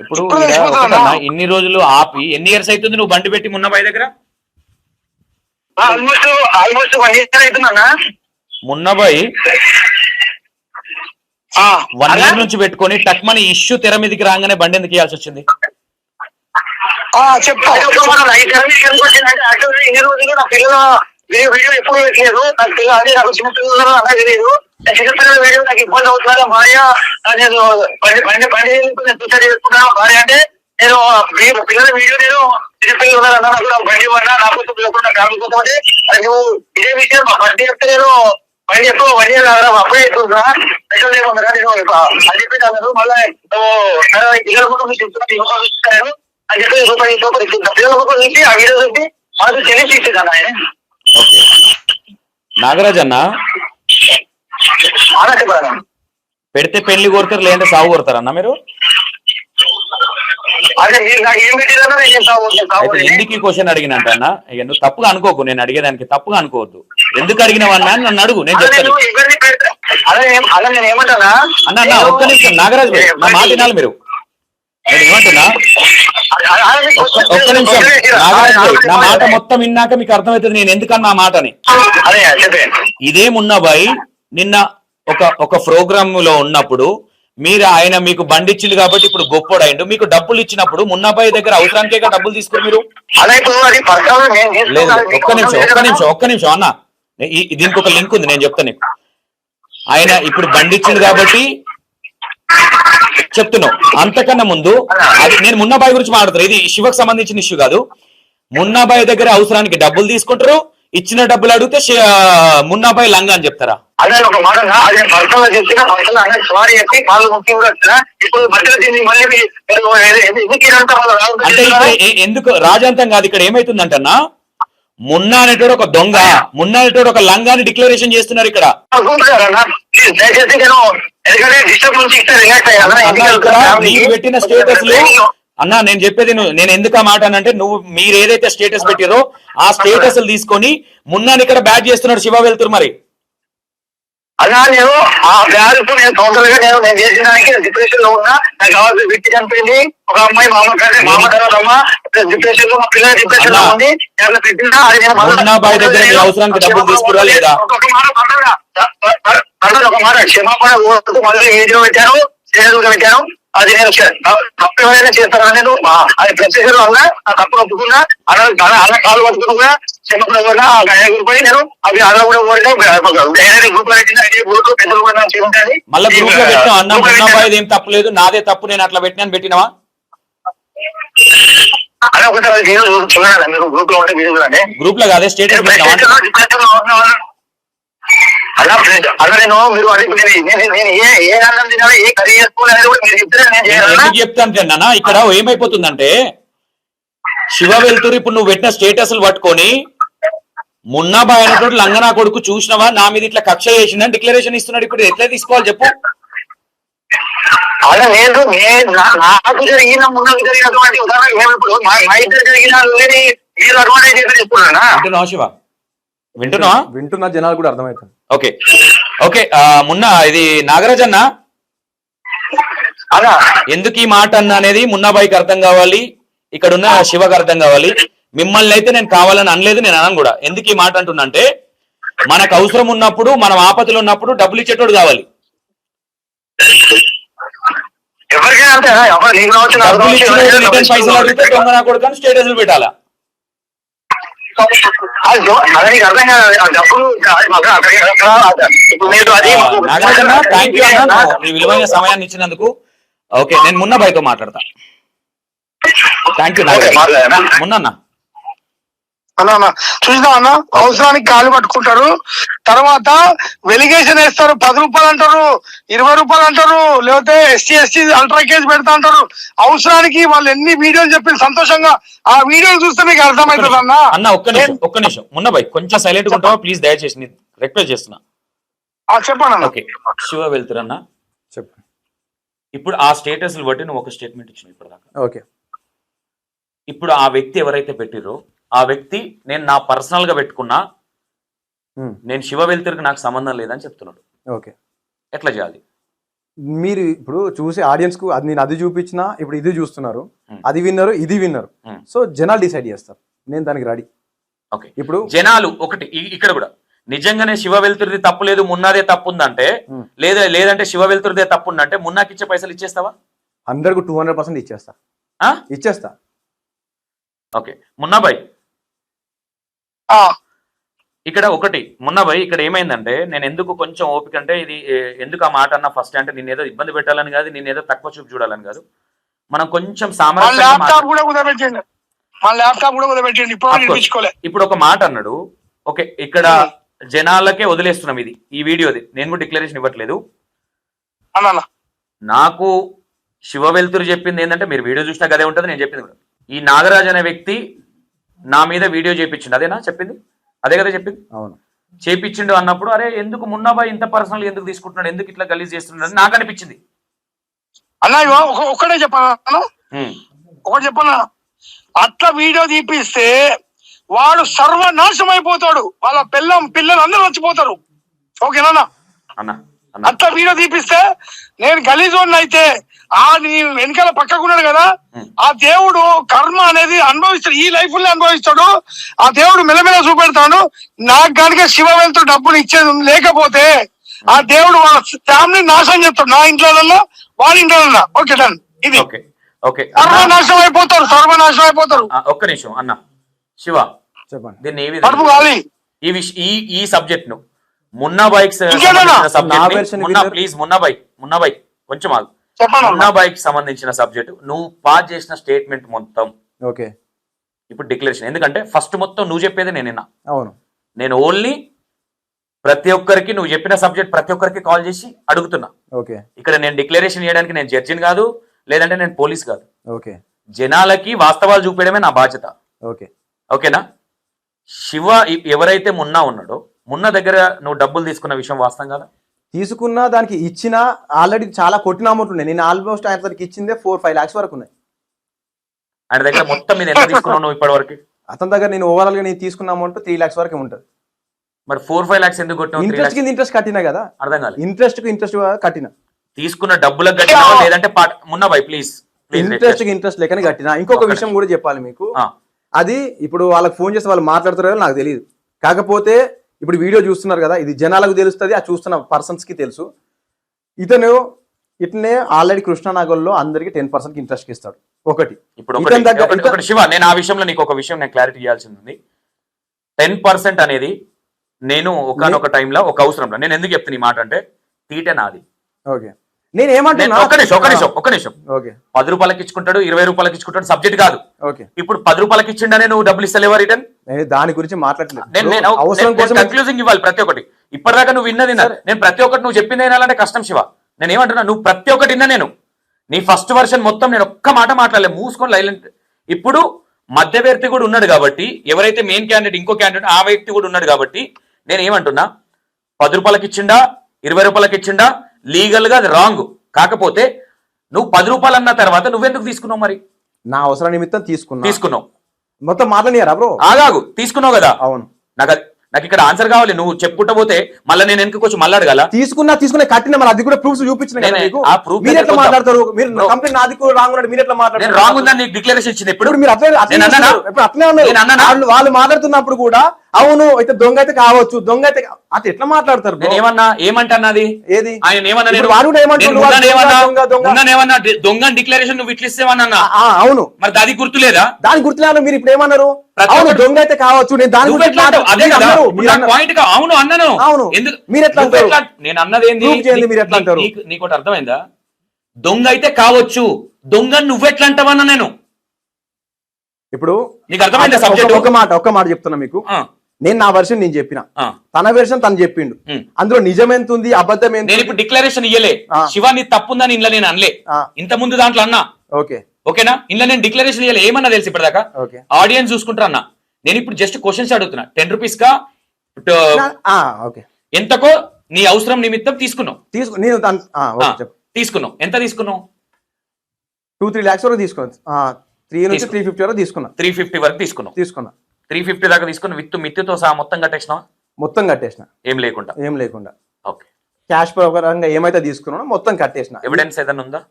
ఇప్పుడు ఇన్ని రోజులు ఆపి ఎన్ని ఇయర్స్ అవుతుంది నువ్వు బండి పెట్టి మున్నబాయి దగ్గర? ఆల్మోస్ట్ ఆల్మోస్ట్ వన్ ఇయర్ అవుతుందన్నా మున్నబాయి ఆ, వన్? ఇయర్ నుంచి పెట్టుకొని టక్మని ఇష్యూ తెర మీదకి రాగానే బండి ఎందుకు ఇవ్వాల్సి వచ్చింది? ఆ, చెప్పు. ఇన్ని రోజులు నా పిల్లల వీడియో వీడియో ఎప్పుడు పెట్టలేదు నాకు పిల్లలు నాకు చిన్న పిల్లలు అలా తెలియదు నా చిన్న పిల్లల వీడియో నాకు ఇబ్బంది అవుతున్నారు భార్య నేను పని పని పని నేను సూసైడ్ చేసుకున్నాను భార్య అంటే నేను మీ పిల్లల వీడియో నేను చిన్న పిల్లలు ఉన్నారు అన్న నాకు బండి పడినా నాకు లేకుండా ఫ్యామిలీ కోసం అంటే అది నువ్వు ఇదే విషయం మా బండి చెప్తే నేను బండి ఎప్పుడు వన్ ఇయర్ కాదు అప్పుడే ఎక్కువ స్పెషల్ లేకుండా నేను అది చెప్పి అన్నారు మళ్ళీ నువ్వు సరే, పిల్లల కోసం మీకు అని చెప్పి రూపాయి రూపాయి ఇచ్చింది పిల్లల కోసం చూసి ఆ వీడియో చూసి మనకు తెలిసి ఇచ్చింది ఆయన ఓకే. నాగరాజ్ అన్న? పెడితే పెళ్ళి కోరుతారు లేదంటే సాగు కోరుతారు అన్న మీరు? అయితే ఎందుకు ఈ క్వశ్చన్ అడిగినంట అన్న? ఇక నువ్వు తప్పుగా అనుకోకు నేను అడిగేదానికి తప్పుగా అనుకోవద్దు. ఎందుకు అడిగినవన్నా నన్ను అడుగు నేను చెప్తాను. అన్న అన్న ఒక్క నిమిషం నాగరాజ్ నా మాట వినాలి మీరు. నేను ఏమంటున్నా? ఒక్క నిమిషం. నాగరాజ్ నా మాట మొత్తం విన్నాక మీకు అర్థమవుతుంది నేను ఎందుకన్నా మాటని. అదే చెప్పే ఇదే మున్నాబాయి నిన్న ఒక ఒక ప్రోగ్రామ్లో ఉన్నప్పుడు మీరు ఆయన మీకు బండి ఇచ్చింది కాబట్టి ఇప్పుడు గొప్పోడైండు. మీకు డబ్బులు ఇచ్చినప్పుడు మున్నాబాయి దగ్గర అవసరానికే డబ్బులు తీసుకుని మీరు? లేదు. ఒక్క నిమిషం ఒక్క నిమిషం ఒక్క నిమిషం అన్న. దీనికి ఒక లింక్ ఉంది నేను చెప్తాను ఆయన ఇప్పుడు బండి ఇచ్చింది కాబట్టి చెప్తున్నావు అంతకన్నా ముందు అది నేను మున్నాబాయి గురించి మాట్లాడుతాను ఇది శివకు సంబంధించిన ఇష్యూ కాదు. మున్నాబాయి దగ్గర అవసరానికి డబ్బులు తీసుకుంటారు. ఇచ్చిన డబ్బులు అడిగితే మున్నాబాయి లంగా అని చెప్తారా? అదే ఒక మాట అదే చెప్పిన చెప్పి కూడా ఇప్పుడు మళ్ళీ అంటే ఎందుకు రాజాంతం కాదు ఇక్కడ ఏమైతుందంటన్నా మున్నా అనేటోడు ఒక దొంగ మున్నా అనేటోడు ఒక లంగాని డిక్లరేషన్ చేస్తున్నారు ఇక్కడ. పెట్టిన స్టేటస్ అన్న నేను చెప్పేది నేను ఎందుకు ఆ మాట అంటే నువ్వు మీరు ఏదైతే స్టేటస్ పెట్టారో ఆ స్టేటస్ తీసుకొని మున్నాని ఇక్కడ బ్యాట్ చేస్తున్నాడు శివ వెళ్తురు మరి. అలా నేను ఆ బ్యాగ్ నేను తొందరగా నేను నేను చేసిన దానికి డిప్రెషన్లో ఉన్నా. నాకు కావాల్సిన వ్యక్తి చనిపోయింది. ఒక అమ్మాయి మా అమ్మ కంటే మా అమ్మ తర్వాత అమ్మ డిప్రెషన్లో మా పిల్లల డిప్రెషన్లో ఉంది నేను పెట్టినా అది నేను? ఒక మాట పండగ ఒక మాట క్షమాపణ మళ్ళీ వీడియో పెట్టాను. స్టేజ్ పెట్టాను. అది నేను తప్పు ఎవరైనా చేస్తానని నేను? అది ప్రత్యేకంగా ఆ తప్పు ఒప్పుకున్నా అలా అలా కాలు పట్టుకున్నా కూడా ఆ గయ పోయి నేను అవి అలా కూడా ఏదైనా గ్రూప్ పెట్టిన గ్రూప్ పెద్దలు కూడా ఉంటుంది మళ్ళీ గ్రూప్లో పెట్టినా అన్న ఏం తప్పు లేదు నాదే తప్పు నేను అట్లా పెట్టినాను పెట్టినావా? అలా ఒకసారి చూడాలి మీరు గ్రూప్లో ఉంటే చూడండి గ్రూప్లో కాదే స్టేటస్ ఫ్రెండ్ నేను మీరు అది నేను నేను- నేను ఏ ఏ అన్నం తినాలి ఏ కర్రీ చేసుకోవాలి కూడా మీరు చెప్తే నేను చేయాలా చెప్తాను అన్న ఇక్కడ ఏమైపోతుందంటే శివ వెళ్తురు ఇప్పుడు నువ్వు పెట్టిన స్టేటస్లు పట్టుకొని మున్నాబాయ్ అనేటువంటి లంగనా కొడుకు చూసినవా? నా మీద ఇట్లా కక్ష చేసిందని డిక్లరేషన్ ఇస్తున్నాడు. ఇప్పుడు ఎట్లా తీసుకోవాలి చెప్పు. అలా నాకు జరిగిన ముందు జరిగినటువంటి ఉదాహరణ మేము ఇప్పుడు? మా మా ఇద్దరు జరిగిన లేని మీరు అడ్వాంటేజ్ చేసి చెప్పుకున్నానా వింటున్నావా శివ? వింటున్నావా? వింటున్న జనాలు కూడా అర్థమవుతుంది ఓకే. ఓకే మున్న ఇది నాగరాజ్ అన్న? ఎందుకు ఈ మాట అన్న అనేది మున్నాబాయికి అర్థం కావాలి ఇక్కడ ఉన్న శివకి అర్థం కావాలి. మిమ్మల్ని అయితే నేను కావాలని అనలేదు నేను అనను కూడా. ఎందుకు ఈ మాట అంటున్నా అంటే మనకు అవసరం ఉన్నప్పుడు మనం ఆపదలు ఉన్నప్పుడు డబ్బులు ఇచ్చేటోడు కావాలి. డబ్బులు పైసలు అడిగితే దొంగ నా కొడుకు అని స్టేటస్లు పెట్టాలా? నీ విలువైన సమయాన్ని ఇచ్చినందుకు. ఓకే నేను మున్న బాయ్తో మాట్లాడతా థ్యాంక్ యూ? మున్న అన్నా అన్న చూసినా అన్న? అవసరానికి కాలు పట్టుకుంటారు. తర్వాత వెలిగేషన్ వేస్తారు. పది రూపాయలు అంటారు ఇరవై రూపాయలు అంటారు లేకపోతే ఎస్సీ ఎస్టీ అల్ట్రా కేసు పెడతా అంటారు. అవసరానికి వాళ్ళు ఎన్ని వీడియోలు చెప్పి సంతోషంగా ఆ వీడియోలు చూస్తే మీకు అర్థమవుతుంది అన్న. అన్న ఒక్క నిమిషం ఒక్క నిమిషం. మున్న బాయ్ కొంచెం సైలెంట్ ఉంటావా? ప్లీజ్ దయచేసి నీ రిక్వెస్ట్ చేస్తున్నా. ఆ, చెప్పండి ఓకే. శివ వెళ్తురన్నా చెప్పు. ఇప్పుడు ఆ స్టేటస్ బట్టి నువ్వు ఒక స్టేట్మెంట్ ఇచ్చినావు ఇప్పటిదాకా. ఓకే. ఇప్పుడు ఆ వ్యక్తి ఎవరైతే పెట్టిరో ఆ వ్యక్తి నేను నా పర్సనల్గా పెట్టుకున్నా నేను శివ వెళ్తురికి నాకు సంబంధం లేదని చెప్తున్నాడు. ఓకే. ఎట్లా చేయాలి? మీరు ఇప్పుడు చూసి ఆడియన్స్కు అది నేను అది చూపించినా ఇప్పుడు ఇది చూస్తున్నారు. అది విన్నరు ఇది విన్నరు. సో జనాలు డిసైడ్ చేస్తారు. నేను దానికి రెడీ. ఓకే. ఇప్పుడు జనాలు ఒకటి ఇక్కడ కూడా. నిజంగానే శివ వెలుతురిది తప్పు లేదు మున్నాదే తప్పు ఉందంటే. లేదా లేదంటే శివ వెలుతురిదే తప్పు ఉందంటే మున్నాకి ఇచ్చే పైసలు ఇచ్చేస్తావా? హండ్రెడ్కు టూ హండ్రెడ్ పర్సెంట్ ఇచ్చేస్తా? ఇచ్చేస్తా. ఓకే. మున్నాబాయ్ ఇక్కడ ఒకటి మున్నాబాయ్ ఇక్కడ ఏమైందంటే నేను ఎందుకు కొంచెం ఓపిక అంటే ఇది ఎందుకు ఆ మాట అన్నా ఫస్ట్ అంటే నేను ఏదో ఇబ్బంది పెట్టాలని కాదు నేను ఏదో తక్కువ చూపు చూడాలని కాదు. మనం కొంచెం కుదరబెట్టండి. ఇప్పుడు ఒక మాట అన్నాడు. ఓకే ఇక్కడ జనాలకే వదిలేస్తున్నాం ఇది ఈ వీడియోది. నేను కూడా డిక్లరేషన్ ఇవ్వట్లేదు. నాకు శివ వెలుతురు చెప్పింది ఏంటంటే మీరు వీడియో చూసినా గదే ఉంటుంది నేను చెప్పింది కూడా. ఈ నాగరాజ్ అనే వ్యక్తి నా మీద వీడియో చేపించిండు. అదేనా చెప్పింది? అదే కదా చెప్పింది? అవును. చేపించిండు అన్నప్పుడు అరే ఎందుకు మున్నాబాయ్ ఇంత పర్సనల్ ఎందుకు తీసుకుంటున్నాడు? ఎందుకు ఇట్లా గలీజ్ చేస్తున్నాడు? అని నాకు అనిపించింది అన్న ఇగో ఒక- ఒక్కటే చెప్పాను? ఒకటి చెప్పనా? అట్లా వీడియో తీపిస్తే వాడు సర్వనాశనం అయిపోతాడు వాళ్ళ పిల్లం పిల్లలు అందరూ వచ్చిపోతారు ఓకేనా అన్న? అన్న. అట్లా వీడియో తీపిస్తే నేను గలీజోడిని అయితే ఆ నీ వెనకాల పక్కకున్నాడు కదా. ఆ దేవుడు కర్మ అనేది అనుభవిస్తాడు ఈ లైఫ్లో అనుభవిస్తాడు ఆ దేవుడు మెల్లమెల్ల చూపెడతాడు నాకు కనుక శివ వెళ్తూ డబ్బులు ఇచ్చేది. లేకపోతే ఆ దేవుడు వాళ్ళ ఫ్యామిలీ నాశనం చేస్తాడు నా ఇంట్లో వాళ్ళ ఇంట్లో ఓకే డన్. ఇది. Okay okay. అన్న, సర్వనాశనం అయిపోతారు సర్వనాశనం అయిపోతారు. ఒక్క నిమిషం అన్న. శివ చెప్పండి. దీన్ని విధంగా ఈ ఈ ఈ సబ్జెక్ట్ను మున్నా విన్నారు. ప్లీజ్ మున్నా బైక్ మున్నా బైక్ కొంచెం ఆగు. మున్నా బైక్ సంబంధించిన సబ్జెక్ట్ నువ్వు పాస్ చేసిన స్టేట్మెంట్ మొత్తం. ఓకే. ఇప్పుడు డిక్లరేషన్ ఎందుకంటే ఫస్ట్ మొత్తం నువ్వు చెప్పేది నేను విన్నా అవును. నేను ఓన్లీ ప్రతి ఒక్కరికి నువ్వు చెప్పిన సబ్జెక్ట్ ప్రతి ఒక్కరికి కాల్ చేసి అడుగుతున్నా. ఓకే. ఇక్కడ నేను డిక్లరేషన్ చేయడానికి నేను జడ్జిని కాదు లేదంటే నేను పోలీస్ కాదు. ఓకే. జనాలకి వాస్తవాలు చూపించడమే నా బాధ్యత. ఓకే. ఓకేనా? శివ ఎవరైతే మున్నా ఉన్నాడో మున్న దగ్గర నువ్వు డబ్బులు తీసుకున్న విషయం వాస్తవం కదా? తీసుకున్న దానికి ఇచ్చిన ఆల్రెడీ చాలా కొట్టిన అమౌంట్ ఉన్నాయి. నేను ఆల్మోస్ట్ ఆయన తనకి ఇచ్చిందే ఫోర్ ఫైవ్ లాక్స్ వరకు ఉన్నాయి. ఆయన దగ్గర మొత్తం మీద ఎంత తీసుకున్నావు నువ్వు ఇప్పటి వరకు అతని దగ్గర నేను ఓవరాల్గా నేను తీసుకున్న అమౌంట్ త్రీ లాక్స్ వరకు ఉంటుంది. మరి ఫోర్ ఫైవ్ లాక్స్ ఎందుకు కొట్టినావు? త్రీ ఇంట్రెస్ట్ కింద ఇంట్రెస్ట్ కట్టినా కదా? అర్థం కాలేదు ఇంట్రెస్ట్కి ఇంట్రెస్ట్ కట్టిన? తీసుకున్న డబ్బులకు కట్టినావా? లేదంటే పాట మున్నా ప్లీజ్ ఇంట్రెస్ట్కి ఇంట్రెస్ట్ లేకని కట్టిన. ఇంకొక విషయం కూడా చెప్పాలి మీకు. అది ఇప్పుడు వాళ్ళకి ఫోన్ చేస్తే వాళ్ళు మాట్లాడుతారో లేదో నాకు తెలియదు కాకపోతే ఇప్పుడు వీడియో చూస్తున్నారు కదా ఇది జనాలకు తెలుస్తుంది ఆ చూస్తున్న పర్సన్స్కి తెలుసు. ఇతను ఇట్లనే ఆల్రెడీ కృష్ణానగర్లో అందరికి టెన్ పర్సెంట్ ఇంట్రెస్ట్ ఇస్తాడు. ఒకటి. ఇప్పుడు శివ నేను ఆ విషయంలో నీకు ఒక విషయం నేను క్లారిటీ ఇవ్వాల్సింది ఉంది. టెన్ పర్సెంట్ అనేది నేను ఒకనొక టైంలో ఒక అవసరంలో నేను ఎందుకు చెప్తున్నా ఈ మాట అంటే తీట నాది. ఓకే. నేను నేను ఏమంటున్నా ఒక నిమిషం ఒక నిమిషం ఒక నిమిషం. ఓకే. పది రూపాయలకి ఇచ్చుకుంటాడు ఇరవై రూపాయలకి ఇచ్చుకుంటాడు సబ్జెక్ట్ కాదు. ఓకే. ఇప్పుడు పది రూపాయలకి ఇచ్చిండనే నువ్వు డబ్బులు ఇస్తలేవా రిటర్న్? నేను దాని గురించి మాట్లాడలేదు నేను నేను అవసరం కోసం కన్క్లూజింగ్ ఇవ్వాలి ప్రతి ఒక్కటి. ఇప్పటిదాకా నువ్వు విన్నది విన్నా. నేను ప్రతి ఒక్కటి నువ్వు చెప్పింది వినాలంటే కష్టం శివ. నేను ఏమంటున్నా నువ్వు ప్రతి ఒక్కటి విన్నా నేను. నీ ఫస్ట్ వర్షన్ మొత్తం నేను ఒక్క మాట మాట్లాడలే మూసుకొని లైలెంట్ ఇప్పుడు మధ్యవర్తి కూడా ఉన్నాడు కాబట్టి ఎవరైతే మెయిన్ క్యాండిడేట్ ఇంకో క్యాండిడేట్ ఆ వ్యక్తి కూడా ఉన్నాడు కాబట్టి నేను ఏమంటున్నా పది రూపాయలకి ఇచ్చిండా ఇరవై రూపాయలకి ఇచ్చిండా లీగల్గా అది రాంగ్ కాకపోతే నువ్వు పది రూపాయలు అన్న తర్వాత నువ్వెందుకు తీసుకున్నావు మరి? నా అవసరం నిమిత్తం తీసుకున్నా. తీసుకున్నావు. మొత్తం మాట్లాడియారా బ్రో? ఆగాగు. తీసుకున్నావు కదా. అవును. నాకు అది- నాకు ఇక్కడ ఆన్సర్ కావాలి. నువ్వు చెప్పుకుంటా పోతే మళ్ళీ నేను వెనక కొంచెం మళ్ళీ అడగాల? తీసుకున్నా తీసుకునే కట్టిన మరి అది కూడా ప్రూఫ్స్ చూపించిన కదా నేనే- మీకు ఆ proof మీరు ఎట్లా మాట్లాడతారు? మీరు Bro. కంప్లైంట్ నాది కూడా రాంగ్ ఉన్నాడు మీరు ఎట్లా నేను మాట్లాడతారు రాంగ్ ఉందని నీకు డిక్లరేషన్ ఇచ్చింది ఇప్పుడు ఇప్పుడు మీరు అట్లే అట్లే నేను అన్నానా? చేస్తున్నారు. ఇప్పుడు అట్లే ఉన్నారు నేను అన్నానా? వాళ్ళు వాళ్ళు మాట్లాడుతున్నప్పుడు కూడా అవును అయితే దొంగ అయితే కావచ్చు. దొంగ అయితే అట్లా ఎట్లా మాట్లాడతారు? నేను ఏమన్నా ఏమంటన్నది ఏది? ఆయన ఏమన్నా నేను వాడు దొంగ, ఏమన్నా డిక్లరేషన్ నువ్వు ఇట్లా ఇస్తేవన్నా అవును. మరి అది గుర్తులేదా? దాని గుర్తులేదు మీరు ఇప్పుడు ఏమన్నారు? అవును దొంగ అయితే కావచ్చు. నేను దాని గురించి. పాయింట్గా అవును అన్నాను. అవును. ఎందుకు మీరు ఎట్లా అంటారు? నేను అన్నది ఏంది మీరు ఎట్లా అంటారు? నీకు ఒకటి అర్థమైందా? దొంగ అయితే కావచ్చు. దొంగ నువ్వెట్లా అంటావన్నా నేను? ఇప్పుడు నీకు అర్థమైందా ఒక- సబ్జెక్ట్ ఒక మాట ఒక్క మాట చెప్తున్నా మీకు. నేను నా వర్షన్ నేను చెప్పిన. తన వెర్షన్ తను చెప్పిండు. అందులో నిజం ఎంత ఉంది అబద్ధం ఎంత నేను ఇప్పుడు డిక్లరేషన్ ఇయ్యలే. శివ నీ తప్పుందని ఇంట్లో నేను అనలే. ఇంత ముందు దాంట్లో అన్నా. ఓకే. ఓకేనా? ఇంట్లో నేను డిక్లరేషన్ ఇయ్యలే. ఏమన్నా తెలుసు ఇప్పటిదాకా? ఆడియన్స్ చూసుకుంటారు అన్న. నేను ఇప్పుడు జస్ట్ క్వశ్చన్స్ అడుగుతున్నా. టెన్ రూపీస్ కా? ఆ, ఓకే. ఎంతకో? నీ అవసరం నిమిత్తం తీసుకున్నావు. తీసుకు నేను తీసుకున్నావు. ఎంత తీసుకున్నావు? టూ త్రీ ల్యాక్స్ వరకు తీసుకున్నా. త్రీ నుంచి. త్రీ ఫిఫ్టీ వరకు తీసుకున్నా. త్రీ ఫిఫ్టీ వరకు తీసుకున్నావు. తీసుకున్నా. త్రీ ఫిఫ్టీ దాకా తీసుకుని విత్ మిత్తుతో సహా మొత్తం కట్టేసినావా మొత్తం కట్టేసిన. ఏం లేకుండా? ఏం లేకుండా. ఓకే. క్యాష్ ప్రకారంగా ఏమైతే తీసుకున్నానో మొత్తం కట్టేసిన. ఎవిడెన్స్ ఏదైనా ఉందా?